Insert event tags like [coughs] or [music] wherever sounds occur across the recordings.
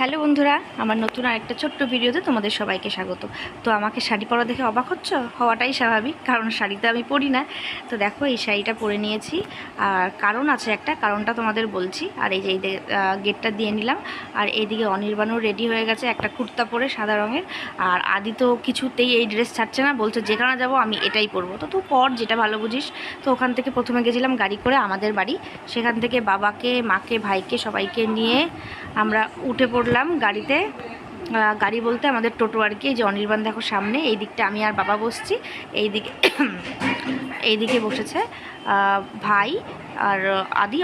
Hello বন্ধুরা, আমার নতুন আরেকটা ছোট্ট ভিডিওতে তোমাদের সবাইকে স্বাগত। তো আমাকে শাড়ি পরা দেখে অবাক হচ্ছ? হওয়াটাই স্বাভাবিক, কারণ শাড়িতে আমি পরি না। তো দেখো, এই শাড়িটা পরে নিয়েছি। আর কারণ আছে একটা, কারণটা তোমাদের বলছি। আর এই যে, এই গেটটা দিয়ে নিলাম। আর এইদিকে অনির্বাণও রেডি হয়ে গেছে একটা কুর্তা পরে সাদা রঙের। আর আদি তো কিছুতেই এই ড্রেস ছাড়ছে না, বলছে যেখানে যাব আমি এটাই পরবো। তো তুই পর যেটা ভালো বুঝিস। তো ওখান থেকে প্রথমে গেছিলাম গাড়ি করে আমাদের বাড়ি। সেখান থেকে বাবাকে, মাকে, ভাইকে সবাইকে নিয়ে আমরা উঠে পড়লাম গাড়িতে। গাড়ি বলতে আমাদের টোটো আর কি যে অনির্বাণ দেখো সামনে, এই দিকটা আমি আর বাবা বসছি, এই দিকে [coughs] এই দিকে বসেছে। ভাই আর আদি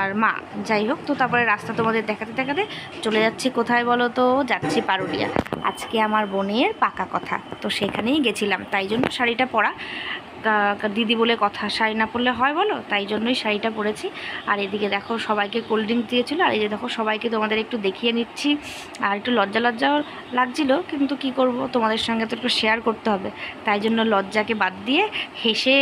আর মা, যাই হোক, তো তারপরে রাস্তা তোমাদের দেখাতে দেখাতে চলে যাচ্ছি কোথায় বলো তো? যাচ্ছি পারুলিয়া। আজকে আমার বোনের পাকা কথা, তো সেখানেই গেছিলাম, তাই জন্য শাড়িটা পরা। দিদি বলে কথা, শাড়ি না পরলে হয় বলো? তাই জন্যই শাড়িটা পরেছি। আর এদিকে দেখো সবাইকে কোল্ড ড্রিঙ্ক দিয়েছিলো, আর এই যে দেখো সবাইকে তোমাদের একটু দেখিয়ে নিচ্ছি। আর একটু লজ্জা লজ্জাও লাগছিল, কিন্তু কি করব? তোমাদের সঙ্গে তো একটু শেয়ার করতে হবে। তাই জন্য লজ্জাকে বাদ দিয়ে হেসে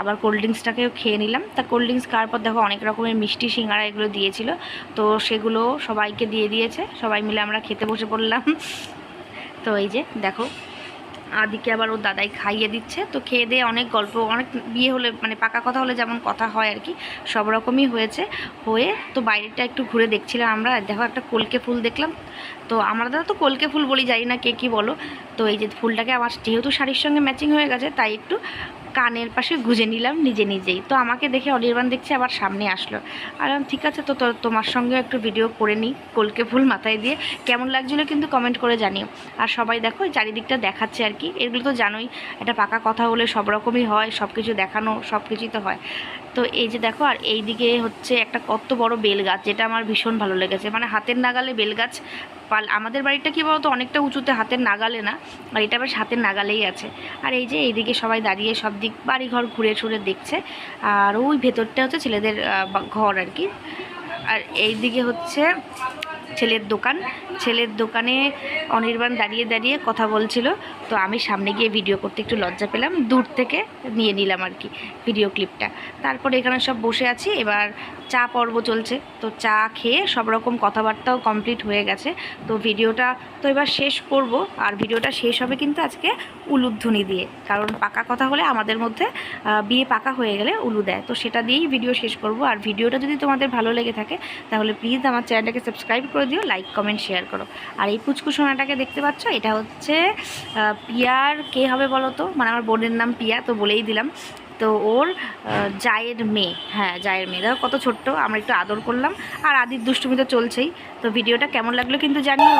আবার কোল্ড ড্রিঙ্কসটাকেও খেয়ে নিলাম। তা কোল্ড ড্রিঙ্কস খাওয়ার পর দেখো অনেক রকমের মিষ্টি সিঙ্গারা এগুলো দিয়েছিল। তো সেগুলো সবাইকে দিয়ে দিয়েছে। সবাই মিলে আমরা খেতে বসে পড়লাম। তো এই যে দেখো আদিকে আবার ওর দাদাই খাইয়ে দিচ্ছে। তো খেয়ে দিয়ে অনেক গল্প, অনেক বিয়ে হলে মানে পাকা কথা হলে যেমন কথা হয় আর কি, সব রকমই হয়েছে। হয়ে তো বাইরেটা একটু ঘুরে দেখছিলাম আমরা। দেখো একটা কলকে ফুল দেখলাম। তো আমরা দাদা তো কলকে ফুল বলি, জানি না কে কী বলো। তো এই যে ফুলটাকে আমার যেহেতু শাড়ির সঙ্গে ম্যাচিং হয়ে গেছে, তাই একটু কানের পাশে গুজে নিলাম নিজে নিজেই। তো আমাকে দেখে অনির্বাণ দেখছি, আবার সামনে আসলো। আর ঠিক আছে তো তোমার সঙ্গে একটু ভিডিও করে নিই, কলকে ফুল মাথায় দিয়ে। কেমন লাগছিল কিন্তু কমেন্ট করে জানিও। আর সবাই দেখো চারিদিকটা দেখাচ্ছে আর কি। এগুলো তো জানোই, একটা পাকা কথা হলে সব রকমই হয়, সব কিছু দেখানো, সব কিছুই তো হয়। তো এই যে দেখো, আর এই দিকে হচ্ছে একটা কত বড় বেল গাছ যেটা আমার ভীষণ ভালো লেগেছে। মানে হাতের নাগালে বেল গাছ পাল, আমাদের বাড়িটা কী বলতো, অনেকটা উঁচুতে, হাতের নাগালে না? আর এটা বেশ হাতের নাগালেই আছে। আর এই যে এইদিকে সবাই দাঁড়িয়ে সব দিক বাড়িঘর ঘুরে ঘুরে দেখছে। আর ওই ভেতরটা হচ্ছে ছেলেদের ঘর আর কি। আর এইদিকে হচ্ছে ছেলের দোকান। ছেলের দোকানে অনির্বাণ দাঁড়িয়ে দাঁড়িয়ে কথা বলছিল। তো আমি সামনে গিয়ে ভিডিও করতে একটু লজ্জা পেলাম। দূর থেকে নিয়ে নিলাম আর কি ভিডিও ক্লিপটা তারপরে এখানে সব বসে আছি। এবার চা পর্ব চলছে। তো চা খেয়ে সব রকম কথাবার্তাও কমপ্লিট হয়ে গেছে। তো ভিডিওটা তো এবার শেষ করব। আর ভিডিওটা শেষ হবে কিন্তু আজকে উলুধ্বনি দিয়ে। কারণ পাকা কথা হলে আমাদের মধ্যে বিয়ে পাকা হয়ে গেলে উলু দেয়। তো সেটা দিয়েই ভিডিও শেষ করব। আর ভিডিওটা যদি তোমাদের ভালো লেগে থাকে, তাহলে প্লিজ আমার চ্যানেলটাকে সাবস্ক্রাইব করে দিও লাইক কমেন্ট শেয়ার করো। আর এই পুচকু সোনাটাকে দেখতে পাচ্ছ? এটা হচ্ছে পিয়ার। কে হবে বলো তো মানে আমার বোনের নাম পিয়া, তো বলেই দিলাম। তো ওর জায়ের মেয়ে। হ্যাঁ জায়ের মেয়ে। দেখো কত ছোট্ট। আমরা একটু আদর করলাম। আর আদির দুষ্টুমি তো চলছেই। তো ভিডিওটা কেমন লাগল কিন্তু জানিও।